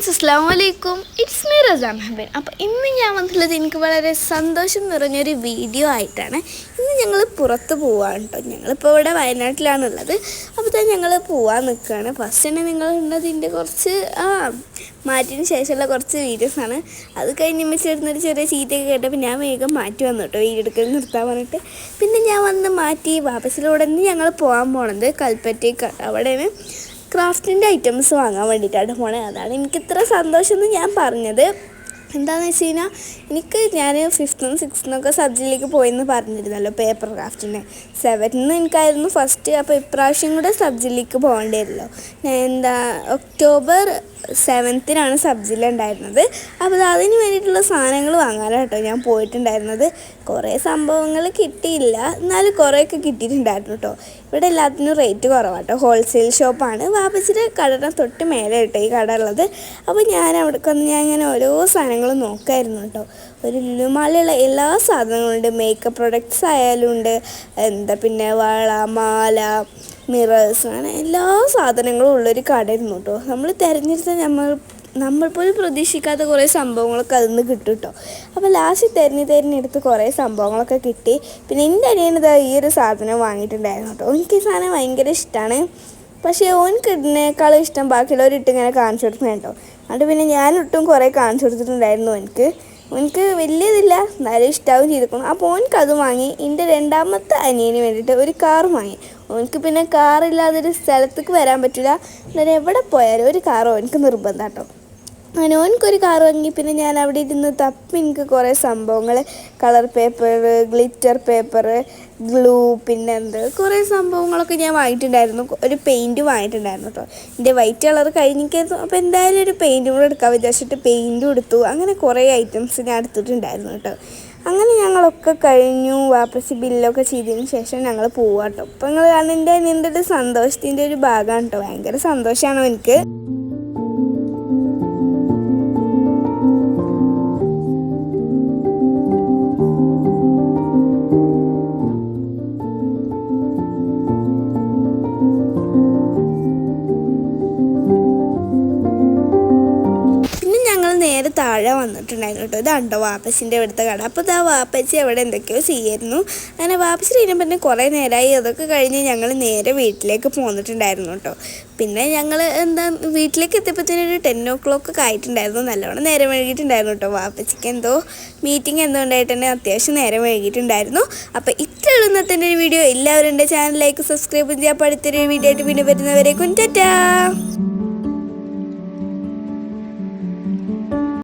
Friends അസ്സാം വലൈക്കും it's me റസാം ഹബൻ അപ്പോൾ ഇന്ന് ഞാൻ വന്നിട്ടുള്ളത് എനിക്ക് വളരെ സന്തോഷം നിറഞ്ഞൊരു വീഡിയോ ആയിട്ടാണ്. ഇന്ന് ഞങ്ങൾ പുറത്ത് പോവാണ് കേട്ടോ ഞങ്ങളിപ്പോൾ ഇവിടെ വയനാട്ടിലാണുള്ളത്. അപ്പോൾ തന്നെ ഞങ്ങൾ പോവാൻ നിൽക്കുകയാണ് ഫസ്റ്റ് തന്നെ നിങ്ങൾ ഉണ്ടതിന്റെ കുറച്ച് ആ മാറ്റിന് ശേഷമുള്ള കുറച്ച് വീഡിയോസാണ് അത് കഴിഞ്ഞ് മിസ്സിടുന്നൊരു ചെറിയ സീറ്റൊക്കെ കേട്ടപ്പോൾ ഞാൻ വേഗം മാറ്റി വന്നു കേട്ടോ വീഡിയോ എടുക്കൽ നിർത്താൻ പറഞ്ഞിട്ട്. പിന്നെ ഞാൻ വന്ന് മാറ്റി വാപ്പസിലൂടെ ഞങ്ങൾ പോകാൻ പോണത് കൽപ്പറ്റയ്ക്കാണ് അവിടെയാണ്. ക്രാഫ്റ്റിന്റെ ഐറ്റംസ് വാങ്ങാൻ വേണ്ടിയിട്ടാണ് പോണത് അതാണ് എനിക്ക് ഇത്ര സന്തോഷം എന്ന് ഞാൻ പറഞ്ഞത്. എന്താണെന്ന് വെച്ച് കഴിഞ്ഞാൽ എനിക്ക് ഞാൻ ഫിഫ്ത്തും സിക്സ്ത്തിനൊക്കെ സബ്ജക്റ്റിലേക്ക് പോയെന്ന് പറഞ്ഞിരുന്നല്ലോ പേപ്പർ ക്രാഫ്റ്റിന് സെവൻത്തിന് എനിക്കായിരുന്നു ഫസ്റ്റ് അപ്പോൾ ഇപ്രാവശ്യം കൂടെ സബ്ജക്റ്റിലേക്ക് പോകേണ്ടിയിരുന്നല്ലോ എന്താ ഒക്ടോബർ സെവൻത്തിനാണ് സബ്ജില്ല ഉണ്ടായിരുന്നത് അപ്പോൾ അതിന് വേണ്ടിയിട്ടുള്ള സാധനങ്ങൾ വാങ്ങാനാണ് കേട്ടോ ഞാൻ പോയിട്ടുണ്ടായിരുന്നത്. കുറേ സംഭവങ്ങൾ കിട്ടിയില്ല. എന്നാലും കുറേയൊക്കെ കിട്ടിയിട്ടുണ്ടായിരുന്നു കേട്ടോ. ഇവിടെ എല്ലാത്തിനും റേറ്റ് കുറവാണ് കേട്ടോ ഹോൾസെയിൽ ഷോപ്പാണ്. വാപ്പച്ചിന്റെ കടയുടെ തൊട്ട് മേലെ കേട്ടോ ഈ കട ഉള്ളത്. അപ്പോൾ ഞാൻ അവിടെ ഞാൻ ഇങ്ങനെ ഓരോ സാധനങ്ങളും നോക്കായിരുന്നു കേട്ടോ. ഒരു ലുലുമാലയുള്ള എല്ലാ സാധനങ്ങളുണ്ട്. മേക്കപ്പ് പ്രൊഡക്ട്സ് ആയാലും ഉണ്ട്. എന്താ പിന്നെ വള മാല മിറേഴ്സ് അങ്ങനെ എല്ലാ സാധനങ്ങളും ഉള്ളൊരു കടയായിരുന്നു കേട്ടോ നമ്മൾ തിരഞ്ഞെടുത്ത നമ്മൾ നമ്മൾ പോലും പ്രതീക്ഷിക്കാത്ത കുറേ സംഭവങ്ങളൊക്കെ അതിൽ നിന്ന് കിട്ടും കേട്ടോ അപ്പോൾ ലാസ്റ്റ് തിരഞ്ഞ് തിരഞ്ഞെടുത്ത് കുറേ സംഭവങ്ങളൊക്കെ കിട്ടി. പിന്നെ എന്റെ അനിയനത് ഈ ഒരു സാധനം വാങ്ങിയിട്ടുണ്ടായിരുന്നു കേട്ടോ എനിക്ക് ഈ സാധനം ഭയങ്കര ഇഷ്ടമാണ് പക്ഷേ ഓൻക്ക് ഇതിനേക്കാളും ഇഷ്ടം ബാക്കിയുള്ളവരിട്ട് ഇങ്ങനെ കാണിച്ചു കൊടുക്കുന്നത് കേട്ടോ അതുകൊണ്ട് പിന്നെ ഞാനൊട്ടും കുറേ കാണിച്ചു കൊടുത്തിട്ടുണ്ടായിരുന്നു എനിക്ക് എനിക്ക് വലിയതില്ല. എന്നാലും ഇഷ്ടാവും ചെയ്തിരിക്കണം. അപ്പോൾ ഓൻക്ക് അത് വാങ്ങി. എന്റെ രണ്ടാമത്തെ അനിയന് വേണ്ടിയിട്ട് ഒരു കാർ വാങ്ങി. ഓൻക്ക് പിന്നെ കാറില്ലാതെ ഒരു സ്ഥലത്തേക്ക് വരാൻ പറ്റില്ല എന്നാലും എവിടെ പോയാലും ഒരു കാർ ഓൻക്ക് നിർബന്ധം കേട്ടോ അങ്ങനെ കാർ വാങ്ങി. പിന്നെ ഞാൻ അവിടെ ഇരുന്ന് തപ്പി എനിക്ക് കുറേ സംഭവങ്ങൾ. Colour paper glitter paper glue പിന്നെ എന്ത് കുറേ സംഭവങ്ങളൊക്കെ ഞാൻ വാങ്ങിയിട്ടുണ്ടായിരുന്നു. ഒരു പെയിന്റ് വാങ്ങിയിട്ടുണ്ടായിരുന്നു കേട്ടോ എന്റെ വൈറ്റ് കളർ കഴിഞ്ഞിരിക്കുന്നു. അപ്പോൾ എന്തായാലും ഒരു പെയിന്റും കൂടെ എടുക്കാൻ വിചാരിച്ചിട്ട് പെയിന്റും എടുത്തു അങ്ങനെ കുറേ ഐറ്റംസ് ഞാൻ എടുത്തിട്ടുണ്ടായിരുന്നു കേട്ടോ അങ്ങനെ ഞങ്ങളൊക്കെ കഴിഞ്ഞു. വാപ്പസി ബില്ലൊക്കെ ചെയ്തതിന് ശേഷം ഞങ്ങൾ പോവാട്ടോ അപ്പോൾ നിങ്ങൾ കാണുന്ന എന്റെ നിന്റെ ഒരു സന്തോഷത്തിന്റെ ഒരു ഭാഗമാണ് കേട്ടോ ഭയങ്കര സന്തോഷമാണ് എനിക്ക്. നേരെ താഴെ വന്നിട്ടുണ്ടായിരുന്നു കേട്ടോ. ഇതാണ്ടോ വാപ്പച്ചിന്റെ ഇവിടുത്തെ കട. അപ്പോൾ ഇതാ വാപ്പച്ചി അവിടെ എന്തൊക്കെയോ ചെയ്യായിരുന്നു അങ്ങനെ വാപ്പച്ചി കഴിഞ്ഞപ്പോൾ തന്നെ കുറേ നേരമായി അതൊക്കെ കഴിഞ്ഞ് ഞങ്ങൾ നേരെ വീട്ടിലേക്ക് പോന്നിട്ടുണ്ടായിരുന്നു കേട്ടോ. പിന്നെ ഞങ്ങൾ എന്താ വീട്ടിലേക്ക് എത്തിയപ്പോഴത്തേനും ഒരു ടെൻ ഓ ക്ലോക്ക് ഒക്കെ ആയിട്ടുണ്ടായിരുന്നു. നല്ലോണം നേരം വൈകിട്ടുണ്ടായിരുന്നു കേട്ടോ. വാപ്പച്ചിക്ക് എന്തോ മീറ്റിംഗ് എന്തോ ഉണ്ടായിട്ട് അത്യാവശ്യം നേരം വൈകിട്ടുണ്ടായിരുന്നു അപ്പോൾ ഇത്ര ഇന്നത്തെ ഒരു വീഡിയോ എല്ലാവരും എന്റെ ചാനലിലേക്ക് സബ്സ്ക്രൈബ് ചെയ്യാൻ പഠിത്തൊരു വീഡിയോ ആയിട്ട് പിന്നെ വരുന്നവരെ കുഞ്ചറ്റാ